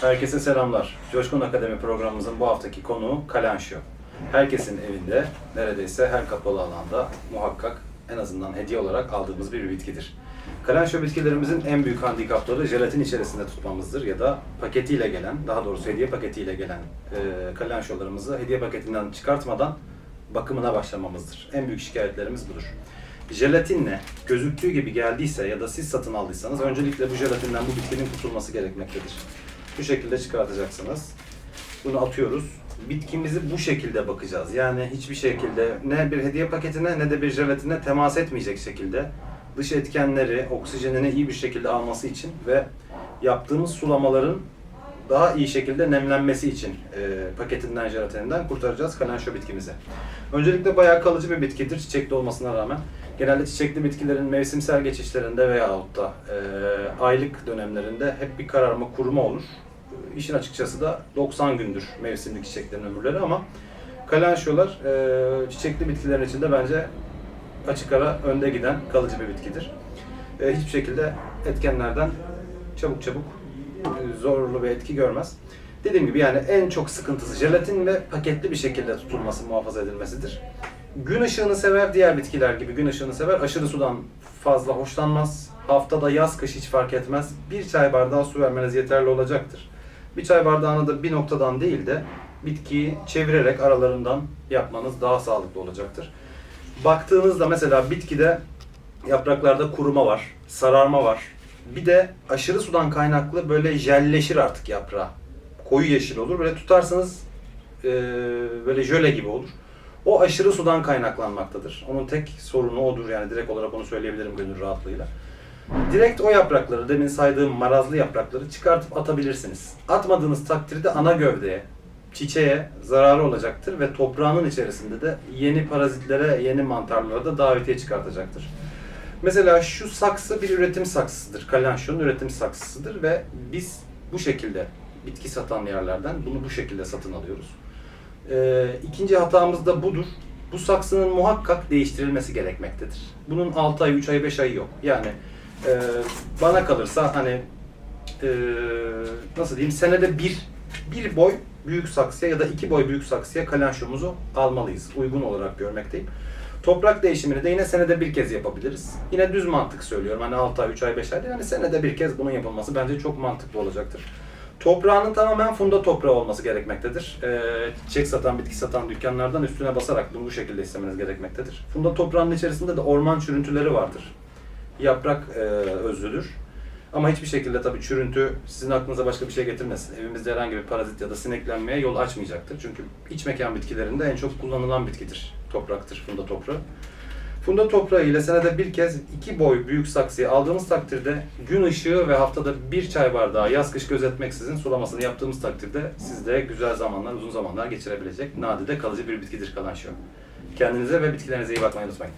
Herkese selamlar. Coşkun Akademi programımızın bu haftaki konuğu kalanşo. Herkesin evinde, neredeyse her kapalı alanda muhakkak en azından hediye olarak aldığımız bir bitkidir. Kalanşo bitkilerimizin en büyük handikapları jelatin içerisinde tutmamızdır ya da paketiyle gelen, daha doğrusu hediye paketiyle gelen e, kalanşolarımızı hediye paketinden çıkartmadan bakımına başlamamızdır. En büyük şikayetlerimiz budur. Jelatinle gözüktüğü gibi geldiyse ya da siz satın aldıysanız öncelikle bu jelatinden bu bitkinin kurtulması gerekmektedir. Bu şekilde çıkartacaksınız. Bunu atıyoruz. Bitkimizi bu şekilde bakacağız. Yani hiçbir şekilde ne bir hediye paketine ne de bir jelatine temas etmeyecek şekilde dış etkenleri, oksijenini iyi bir şekilde alması için ve yaptığımız sulamaların daha iyi şekilde nemlenmesi için e, paketinden, jelatininden kurtaracağız kalanşo bitkimizi. Öncelikle bayağı kalıcı bir bitkidir çiçekli olmasına rağmen. Genelde çiçekli bitkilerin mevsimsel geçişlerinde veyahut da e, aylık dönemlerinde hep bir kararma, kuruma olur. İşin açıkçası da 90 gündür mevsimlik çiçeklerin ömürleri ama kalanşolar e, çiçekli bitkilerin içinde bence açık ara önde giden kalıcı bir bitkidir. E, hiçbir şekilde etkenlerden çabuk çabuk e, zorlu bir etki görmez. Dediğim gibi yani en çok sıkıntısı jelatin ve paketli bir şekilde tutulması, muhafaza edilmesidir. Gün ışığını sever, diğer bitkiler gibi gün ışığını sever. Aşırı sudan fazla hoşlanmaz. Haftada yaz kış hiç fark etmez. Bir çay bardağı su vermeniz yeterli olacaktır. Bir çay bardağını da bir noktadan değil de bitkiyi çevirerek aralarından yapmanız daha sağlıklı olacaktır. Baktığınızda mesela bitkide yapraklarda kuruma var, sararma var. Bir de aşırı sudan kaynaklı böyle jelleşir artık yaprağı. Koyu yeşil olur. Böyle tutarsanız e, böyle jöle gibi olur. O aşırı sudan kaynaklanmaktadır. Onun tek sorunu odur yani direkt olarak onu söyleyebilirim gönül rahatlığıyla. Direkt o yaprakları, demin saydığım marazlı yaprakları çıkartıp atabilirsiniz. Atmadığınız takdirde ana gövdeye, çiçeğe zararı olacaktır ve toprağının içerisinde de yeni parazitlere, yeni mantarlara da davetiye çıkartacaktır. Mesela şu saksı bir üretim saksısıdır. Kalanşo'nun üretim saksısıdır ve biz bu şekilde bitki satan yerlerden bunu bu şekilde satın alıyoruz. Ee, ikinci hatamız da budur. Bu saksının muhakkak değiştirilmesi gerekmektedir. Bunun 6 ay, 3 ay, 5 ay yok. Yani e, bana kalırsa hani e, nasıl diyeyim senede bir bir boy büyük saksıya ya da iki boy büyük saksıya kalanşomuzu almalıyız. Uygun olarak görmekteyim. Toprak değişimini de yine senede bir kez yapabiliriz. Yine düz mantık söylüyorum. Hani 6 ay, 3 ay, 5 ay değil. Yani senede bir kez bunun yapılması bence çok mantıklı olacaktır. Toprağının tamamen funda toprağı olması gerekmektedir. Ee, çiçek satan, bitki satan dükkanlardan üstüne basarak bunu bu şekilde istemeniz gerekmektedir. Funda toprağının içerisinde de orman çürüntüleri vardır. Yaprak e, özlüdür. Ama hiçbir şekilde tabii çürüntü sizin aklınıza başka bir şey getirmesin. Evimizde herhangi bir parazit ya da sineklenmeye yol açmayacaktır. Çünkü iç mekan bitkilerinde en çok kullanılan bitkidir. Topraktır, funda toprağı. Funda toprağı ile senede bir kez iki boy büyük saksıya aldığımız takdirde gün ışığı ve haftada bir çay bardağı yaz kış gözetmeksizin sulamasını yaptığımız takdirde sizde güzel zamanlar, uzun zamanlar geçirebilecek nadide kalıcı bir bitkidir kalanşo. Kendinize ve bitkilerinize iyi bakmayı unutmayın.